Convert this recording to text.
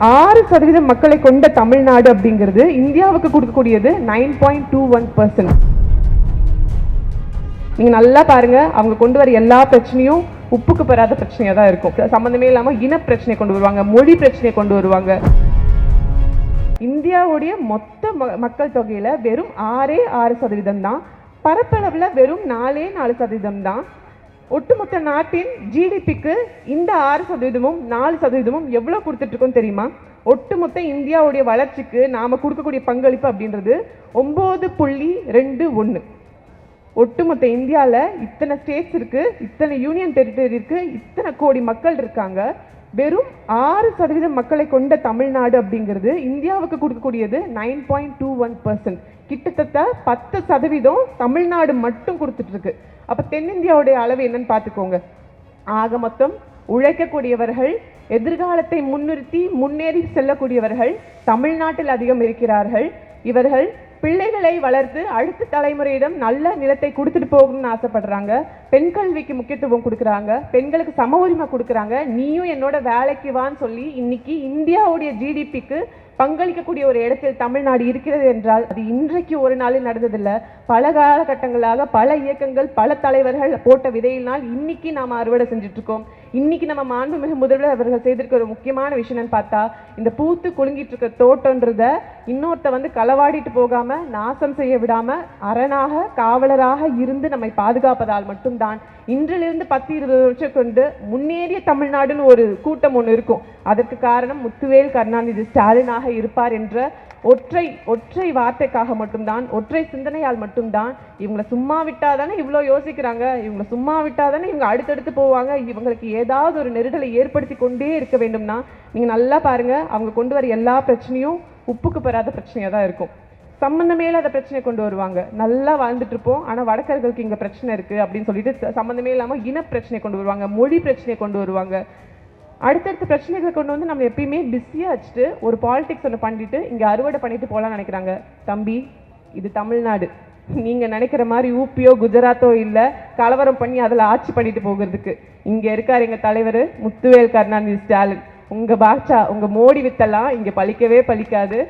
ஆறு சதவீதம் மக்களை கொண்ட தமிழ்நாடு அப்படிங்கிறது இந்தியாவுக்கு கொடுக்கக்கூடியது nine point two one percent நீங்கள் நல்லா பாருங்க அவங்க கொண்டு வர எல்லா பிரச்சனையும் உப்புக்கு பெறாத பிரச்சனையாக தான் இருக்கும். சம்மந்தமே இல்லாம இன பிரச்சனை கொண்டு வருவாங்க மொழி பிரச்சனையை கொண்டு வருவாங்க. இந்தியாவுடைய மொத்த ம- மக்கள் தொகையில வெறும் ஆறே ஆறு சதவீதம் தான் பரப்பளவுல வெறும் நாலே நாலு சதவீதம் தான் ஒட்டுமொத்த நாட்டின் ஜிடிபிக்கு இந்த ஆறு சதவீதமும் நாலு சதவீதமும் எவ்வளோ கொடுத்துட்ருக்கோம் தெரியுமா? ஒட்டுமொத்த இந்தியாவுடைய வளர்ச்சிக்கு நாம் கொடுக்கக்கூடிய பங்களிப்பு அப்படின்றது ஒம்பது புள்ளி ரெண்டு ஒன்று ஒட்டுமொத்த இந்தியாவில் இத்தனை ஸ்டேட்ஸ் இருக்குது இத்தனை யூனியன் டெரிட்டரி இருக்குது இத்தனை கோடி மக்கள் இருக்காங்க. வெறும் ஆறு சதவீதம் மக்களை கொண்ட தமிழ்நாடு அப்படிங்கிறது இந்தியாவுக்கு கொடுக்கக்கூடியது nine point two one percent கிட்டத்தட்ட பத்து சதவீதம் தமிழ்நாடு மட்டும் கொடுத்துட்ருக்கு. அப்போ தென்னிந்தியாவுடைய அளவு என்னன்னு பார்த்துக்கோங்க. ஆக மொத்தம் உழைக்கக்கூடியவர்கள் எதிர்காலத்தை முன்னிறுத்தி முன்னேறி செல்லக்கூடியவர்கள் தமிழ்நாட்டில் அதிகம் இருக்கிறார்கள். இவர்கள் பிள்ளைகளை வளர்த்து அடுத்த தலைமுறையிடம் நல்ல நிலத்தை கொடுத்துட்டு போகணும்னு ஆசைப்படுறாங்க. பெண் கல்விக்கு முக்கியத்துவம் கொடுக்குறாங்க. பெண்களுக்கு சம உரிமை கொடுக்குறாங்க. நீயும் என்னோட வேலைக்கு வான்னு சொல்லி இன்னைக்கு இந்தியாவுடைய ஜிடிபிக்கு பங்களிக்கக்கூடிய ஒரு இடத்தில் தமிழ்நாடு இருக்கிறது என்றால் அது இன்றைக்கு ஒரு நாளில் நடந்ததில்ல. பல காலகட்டங்களாக பல இயக்கங்கள் பல தலைவர்கள் போட்ட விதையினால் இன்னைக்கு நாம் அறுவடை செஞ்சுட்டு இருக்கோம் இன்னைக்கு நம்ம மாண்புமிகு முதல்வர் அவர்கள் செய்திருக்க ஒரு முக்கியமான விஷயம்னு பார்த்தா இந்த பூத்து குலுங்கிட்டு இருக்க தோட்டன்றத இன்னொருத்த வந்து களவாடிட்டு போகாம நாசம் செய்ய விடாம அரணாக காவலராக இருந்து நம்மை பாதுகாப்பதால் மட்டும்தான் இன்றிலிருந்து பத்து இருபது வருஷம் கொண்டு முன்னேறிய தமிழ்நாடுன்னு ஒரு கூட்டம் ஒன்று இருக்கும். அதற்கு காரணம் முத்துவேல் கருணாநிதி ஸ்டாலினாக இருப்பார் என்ற ஒற்றை ஒற்றை வார்த்தைக்காக மட்டும்தான் ஒற்றை சிந்தனையால் மட்டும்தான் இவங்களை சும்மா விட்டாதானே இவ்வளோ யோசிக்கிறாங்க இவங்களை சும்மா விட்டாதானே இவங்க அடுத்தடுத்து போவாங்க இவங்களுக்கு ஏதாவது ஒரு நெருடலை ஏற்படுத்தி கொண்டே இருக்க வேண்டும்னா நீங்க நல்லா பாருங்க அவங்க கொண்டு வர எல்லா பிரச்சனையும் உப்புக்கு பெறாத பிரச்சனையாக தான் இருக்கும். சம்மந்தமே இல்லாத பிரச்சனை கொண்டு வருவாங்க. நல்லா வாழ்ந்துட்டு இருப்போம் ஆனால் வடக்கர்களுக்கு இங்க பிரச்சனை இருக்கு அப்படின்னு சொல்லிட்டு சம்மந்தமே சம்பந்தமே இன பிரச்சனை கொண்டு வருவாங்க மொழி பிரச்சனை கொண்டு வருவாங்க. அடுத்தடுத்த பிரச்சனைகளை கொண்டு வந்து நம்ம எப்பயுமே பிஸியா வச்சுட்டு ஒரு பாலிடிக்ஸ் ஒன்று பண்ணிட்டு இங்கே அறுவடை பண்ணிட்டு போகலான்னு நினைக்கிறாங்க. தம்பி இது தமிழ்நாடு. நீங்க நினைக்கிற மாதிரி ஊப்பியோ குஜராத்தோ இல்லை கலவரம் பண்ணி அதில் ஆட்சி பண்ணிட்டு போகிறதுக்கு. இங்கே இருக்கார் எங்கள் தலைவர் முத்துவேல் கருணாநிதி ஸ்டாலின். உங்கள் பாட்சா உங்கள் மோடி வித்தெல்லாம் இங்கே பலிக்கவே பலிக்காது